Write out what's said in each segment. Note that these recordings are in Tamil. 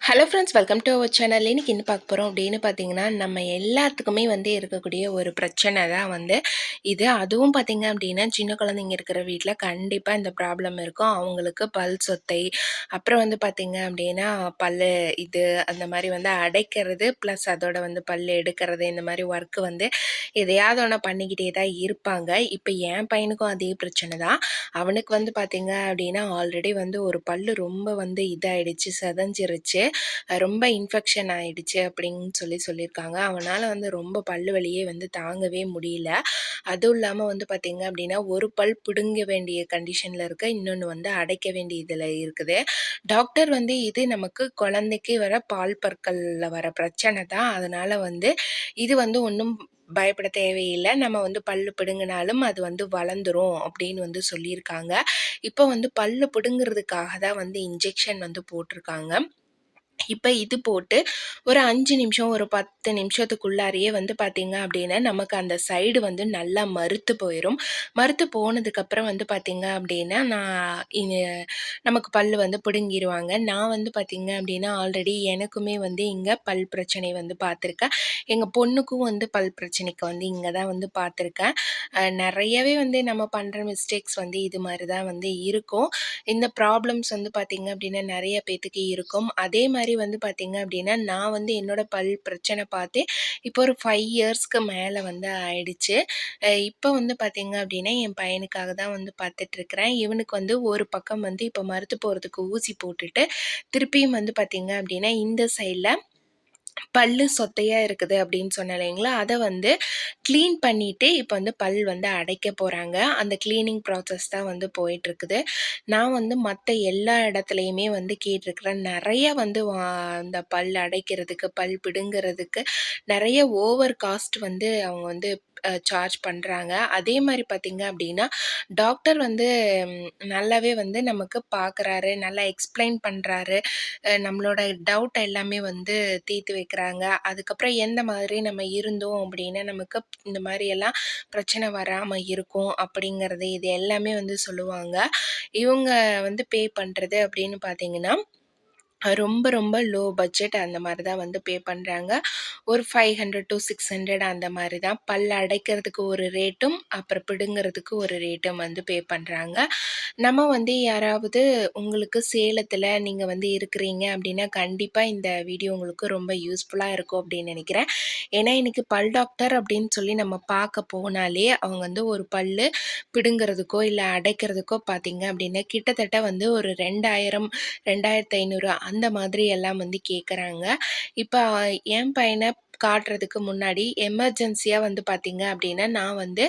Hello friends welcome to our channel இன்றைக்கி என்ன பார்க்க போகிறோம் அப்படின்னு பார்த்தீங்கன்னா நம்ம எல்லாத்துக்குமே வந்து இருக்கக்கூடிய ஒரு பிரச்சனை தான் வந்து இது. அதுவும் பார்த்தீங்க அப்படின்னா சின்ன குழந்தைங்க இருக்கிற வீட்டில் கண்டிப்பாக இந்த ப்ராப்ளம் இருக்கும். அவங்களுக்கு பல் சொத்தை அப்புறம் வந்து பார்த்தீங்க அப்படின்னா பல் இது அந்த மாதிரி வந்து அடைக்கிறது ப்ளஸ் அதோட வந்து பல் எடுக்கிறது இந்த மாதிரி ஒர்க்கு வந்து எதையாவது ஒன்று பண்ணிக்கிட்டே தான் இருப்பாங்க. இப்போ என் பையனுக்கும் அதே பிரச்சனை தான். அவனுக்கு வந்து பார்த்தீங்க அப்படின்னா ஆல்ரெடி வந்து ஒரு பல் ரொம்ப வந்து இதாகிடுச்சு செதஞ்சிருச்சு. ரொம்ப இன்ஃபெக்ஷன் ஆகிடுச்சு அப்படின்னு சொல்லி சொல்லியிருக்காங்க. அவனால் வந்து ரொம்ப பல்லு வலியே வந்து தாங்கவே முடியல. அதுவும் இல்லாமல் வந்து பார்த்திங்க அப்படின்னா ஒரு பல் பிடுங்க வேண்டிய கண்டிஷனில் இருக்க இன்னொன்று வந்து அடைக்க வேண்டிய இதில் இருக்குது. டாக்டர் வந்து இது நமக்கு குழந்தைக்கு வர பால் பற்களில் வர பிரச்சனை தான். அதனால் வந்து இது வந்து ஒன்றும் பயப்பட தேவையில்லை. நம்ம வந்து பல்லு பிடுங்கினாலும் அது வந்து வளர்ந்துரும் அப்படின்னு வந்து சொல்லியிருக்காங்க. இப்போ வந்து பல்லு பிடுங்கிறதுக்காக தான் வந்து இன்ஜெக்ஷன் வந்து போட்டிருக்காங்க. இப்போ இது போட்டு ஒரு அஞ்சு நிமிஷம் ஒரு பத்து நிமிஷத்துக்குள்ளாரையே வந்து பார்த்திங்க அப்படின்னா நமக்கு அந்த சைடு வந்து நல்லா மறுத்து போயிடும் மறுத்து போனதுக்கப்புறம் வந்து பார்த்திங்க அப்படின்னா நான் நமக்கு பல் வந்து பிடுங்கிடுவாங்க நான் வந்து பார்த்திங்க அப்படின்னா ஆல்ரெடி எனக்குமே வந்து இங்கே பல் பிரச்சனை வந்து பார்த்துருக்கேன் எங்கள் பொண்ணுக்கும் வந்து பல் பிரச்சனைக்கு வந்து இங்கே தான் வந்து பார்த்துருக்கேன் நிறையவே வந்து நம்ம பண்ணுற மிஸ்டேக்ஸ் வந்து இது மாதிரி தான் வந்து இருக்கும். இந்த ப்ராப்ளம்ஸ் வந்து பார்த்திங்க அப்படின்னா நிறைய பேத்துக்கு இருக்கும். அதே மாதிரி வந்து பார்த்திங்க அப்படின்னா நான் வந்து என்னோடய பல் பிரச்சனை பார்த்து இப்போ ஒரு ஃபைவ் இயர்ஸ்க்கு மேலே வந்து ஆயிடுச்சு. இப்போ வந்து பார்த்திங்க அப்படின்னா என் பையனுக்காக தான் வந்து பார்த்துட்ருக்குறேன் இவனுக்கு வந்து ஒரு பக்கம் வந்து இப்போ மருத்து போகிறதுக்கு ஊசி போட்டுட்டு திருப்பியும் வந்து பார்த்திங்க அப்படின்னா இந்த சைடில் பல்லு சொத்தையாக இருக்குது அப்படின்னு சொன்னேன் இல்லைங்களா? அதை வந்து க்ளீன் பண்ணிவிட்டு இப்போ வந்து பல் வந்து அடைக்க போகிறாங்க அந்த க்ளீனிங் ப்ராசஸ் தான் வந்து போயிட்டுருக்குது. நான் வந்து மற்ற எல்லா இடத்துலையுமே வந்து கேட்டிருக்கிறேன். நிறைய வந்து அந்த பல் அடைக்கிறதுக்கு பல் பிடுங்கிறதுக்கு நிறைய ஓவர் காஸ்ட் வந்து அவங்க வந்து சார்ஜ் பண்ணுறாங்க அதே மாதிரி பார்த்திங்க அப்படின்னா டாக்டர் வந்து நல்லாவே வந்து நமக்கு பார்க்குறாரு நல்லா எக்ஸ்பிளைன் பண்ணுறாரு நம்மளோட டவுட் எல்லாமே வந்து தீர்த்து வைக்கிறாங்க அதுக்கப்புறம் எந்த மாதிரி நம்ம இருந்தோம் அப்படின்னா நமக்கு இந்த மாதிரியெல்லாம் பிரச்சனை வராமல் இருக்கும் அப்படிங்கிறது இது எல்லாமே வந்து சொல்லுவாங்க. இவங்க வந்து பே பண்ணுறது அப்படின்னு பார்த்தீங்கன்னா ரொம்ப ரொம்ப லோ பட்ஜெட் அந்த மாதிரி தான் வந்து பே பண்ணுறாங்க ஒரு five hundred to six hundred அந்த மாதிரி தான். பல் அடைக்கிறதுக்கு ஒரு ரேட்டும் அப்புறம் பிடுங்கிறதுக்கு ஒரு ரேட்டும் வந்து பே பண்ணுறாங்க நம்ம வந்து யாராவது உங்களுக்கு சேலத்தில் நீங்கள் வந்து இருக்கிறீங்க அப்படின்னா கண்டிப்பாக இந்த வீடியோ உங்களுக்கு ரொம்ப யூஸ்ஃபுல்லாக இருக்கும் அப்படின்னு நினைக்கிறேன். ஏன்னா இன்றைக்கி பல் டாக்டர் அப்படின்னு சொல்லி நம்ம பார்க்க போனாலே அவங்க வந்து ஒரு பல் பிடுங்கிறதுக்கோ இல்லை அடைக்கிறதுக்கோ பார்த்தீங்க அப்படின்னா கிட்டத்தட்ட வந்து ஒரு ரெண்டாயிரம் ரெண்டாயிரத்து ஐநூறு அந்த மாதிரி எல்லாம் வந்து கேட்குறாங்க இப்போ என் பையனை காட்டுறதுக்கு முன்னாடி எமர்ஜென்சியாக வந்து பார்த்திங்க அப்படின்னா நான் வந்து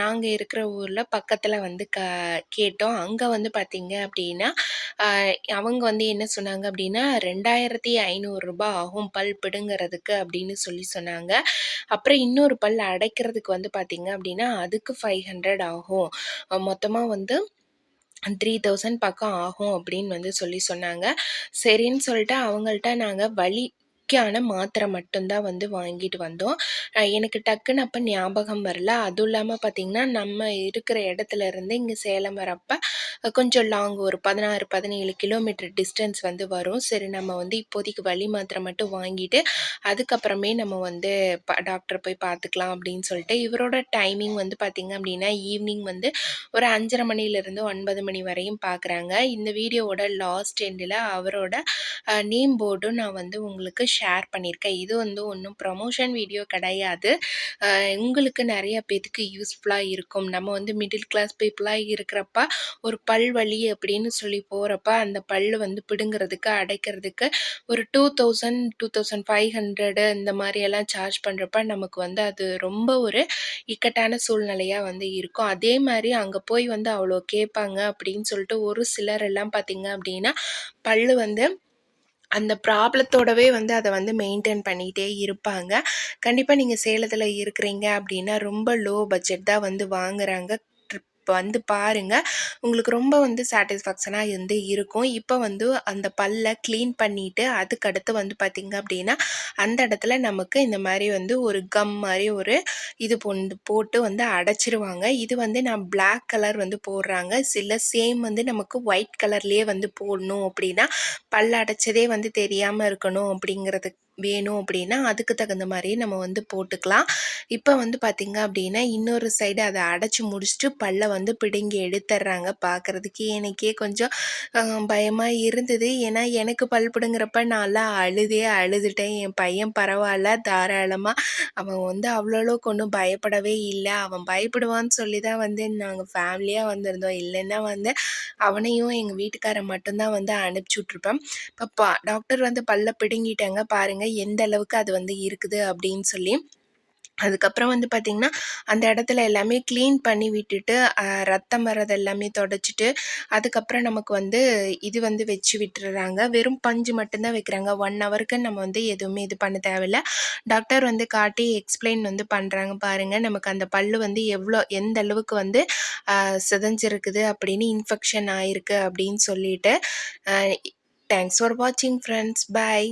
நாங்கள் இருக்கிற ஊரில் பக்கத்தில் வந்து க கேட்டோம். அங்கே வந்து பார்த்திங்க அப்படின்னா அவங்க வந்து என்ன சொன்னாங்க அப்படின்னா ரெண்டாயிரத்தி ஐநூறுரூபா ஆகும் பல் பிடுங்கிறதுக்கு அப்படின்னு சொல்லி சொன்னாங்க. அப்புறம் இன்னொரு பல் அடைக்கிறதுக்கு வந்து பார்த்திங்க அப்படின்னா அதுக்கு ஃபைவ் ஹண்ட்ரட் ஆகும். மொத்தமாக வந்து த்ரீ தௌசண்ட் பக்கம் ஆகும் அப்படின்னு வந்து சொல்லி சொன்னாங்க. சரின்னு சொல்லிட்டு அவங்கள்ட்ட நாங்கள் வழி முக்கியமான மாத்திரை மட்டும்தான் வந்து வாங்கிட்டு வந்தோம். எனக்கு டக்குன்னு அப்போ ஞாபகம் வரல. அதுவும் இல்லாமல் பார்த்திங்கன்னா நம்ம இருக்கிற இடத்துல இருந்து இங்கே சேலம் வரப்போ கொஞ்சம் லாங் ஒரு பதினாறு பதினேழு கிலோமீட்டர் டிஸ்டன்ஸ் வந்து வரும். சரி நம்ம வந்து இப்போதைக்கு வழி மாத்திரை மட்டும் வாங்கிட்டு அதுக்கப்புறமே நம்ம வந்து ப டாக்டரை போய் பார்த்துக்கலாம் அப்படின்னு சொல்லிட்டு இவரோட டைமிங் வந்து பார்த்திங்க அப்படின்னா ஈவினிங் வந்து ஒரு அஞ்சரை மணிலேருந்து ஒன்பது மணி வரையும் பார்க்குறாங்க இந்த வீடியோவோட லாஸ்ட் எண்டில் அவரோட நேம் போர்டும் நான் வந்து உங்களுக்கு ஷேர் பண்ணியிருக்கேன். இது வந்து ஒன்றும் ப்ரமோஷன் வீடியோ கிடையாது. உங்களுக்கு நிறைய பேத்துக்கு யூஸ்ஃபுல்லாக இருக்கும். நம்ம வந்து மிடில் கிளாஸ் பீப்புளாக இருக்கிறப்ப ஒரு பல் வலி அப்படின்னு சொல்லி போகிறப்ப அந்த பல் வந்து பிடுங்கிறதுக்கு அடைக்கிறதுக்கு ஒரு two thousand two thousand five hundred இந்த மாதிரியெல்லாம் சார்ஜ் பண்ணுறப்ப நமக்கு வந்து அது ரொம்ப ஒரு இக்கட்டான சூழ்நிலையாக வந்து இருக்கும். அதே மாதிரி அங்கே போய் வந்து அவ்வளோ கேட்பாங்க அப்படின்னு சொல்லிட்டு ஒரு சிலர் எல்லாம் பார்த்தீங்க அப்படின்னா பல்லு வந்து அந்த ப்ராப்ளத்தோடவே வந்து அதை வந்து மெயின்டைன் பண்ணிகிட்டே இருப்பாங்க. கண்டிப்பாக நீங்கள் சேலத்தில் இருக்கிறீங்க அப்படின்னா ரொம்ப லோ பட்ஜெட் தான் வந்து வாங்குகிறாங்க இப்போ வந்து பாருங்கள் உங்களுக்கு ரொம்ப வந்து சாட்டிஸ்ஃபேக்ஷனாக வந்து இருக்கும். இப்போ வந்து அந்த பல்லை க்ளீன் பண்ணிவிட்டு அதுக்கடுத்து வந்து பார்த்திங்க அப்படின்னா அந்த இடத்துல நமக்கு இந்த மாதிரி வந்து ஒரு கம் மாதிரி ஒரு இது பொண்டு போட்டு வந்து அடைச்சிருவாங்க. இது வந்து நான் பிளாக் கலர் வந்து போடுறாங்க. சில சேம் வந்து நமக்கு ஒயிட் கலர்லேயே வந்து போடணும் அப்படின்னா பல் அடைச்சதே வந்து தெரியாமல் இருக்கணும் அப்படிங்கிறதுக்கு வேணும் அப்படின்னா அதுக்கு தகுந்த மாதிரி நம்ம வந்து போட்டுக்கலாம். இப்போ வந்து பார்த்திங்க அப்படின்னா இன்னொரு சைடு அதை அடைச்சி முடிச்சுட்டு பல்லை வந்து பிடுங்கி எடுத்துட்றாங்க பார்க்குறதுக்கு எனக்கே கொஞ்சம் பயமாக இருந்தது. ஏன்னா எனக்கு பல் பிடுங்குறப்ப நான்லாம் அழுதே அழுதுட்டேன். என் பையன் பரவாயில்ல தாராளமாக அவன் வந்து அவ்வளோக்கு ஒன்றும் பயப்படவே இல்லை. அவன் பயப்படுவான்னு சொல்லி தான் வந்து நாங்கள் ஃபேமிலியாக வந்திருந்தோம். இல்லைன்னா வந்து அவனையும் எங்கள் வீட்டுக்காரன் மட்டும்தான் வந்து அனுப்பிச்சி விட்ருப்பேன் இப்போ டாக்டர் வந்து பல்ல பிடுங்கிட்டாங்க. பாருங்கள் எந்த அளவுக்கு அது வந்து இருக்குது அப்படின்னு சொல்லி. அதுக்கப்புறம் வந்து பார்த்திங்கன்னா அந்த இடத்துல எல்லாமே க்ளீன் பண்ணி விட்டுட்டு ரத்தம் வர்றது எல்லாமே தொடச்சிட்டு அதுக்கப்புறம் நமக்கு வந்து இது வந்து வச்சு விட்டுறாங்க. வெறும் பஞ்சு மட்டும்தான் வைக்கிறாங்க. ஒன் ஹவருக்கு நம்ம வந்து எதுவுமே இது பண்ண தேவையில்ல. டாக்டர் வந்து காட்டி எக்ஸ்பிளைன் வந்து பண்ணுறாங்க பாருங்கள் நமக்கு அந்த பல் வந்து எவ்வளோ எந்த அளவுக்கு வந்து சிதஞ்சிருக்குது அப்படின்னு இன்ஃபெக்ஷன் ஆயிருக்கு அப்படின்னு சொல்லிட்டு தேங்க்ஸ் ஃபார் வாட்சிங் ஃப்ரெண்ட்ஸ் பாய்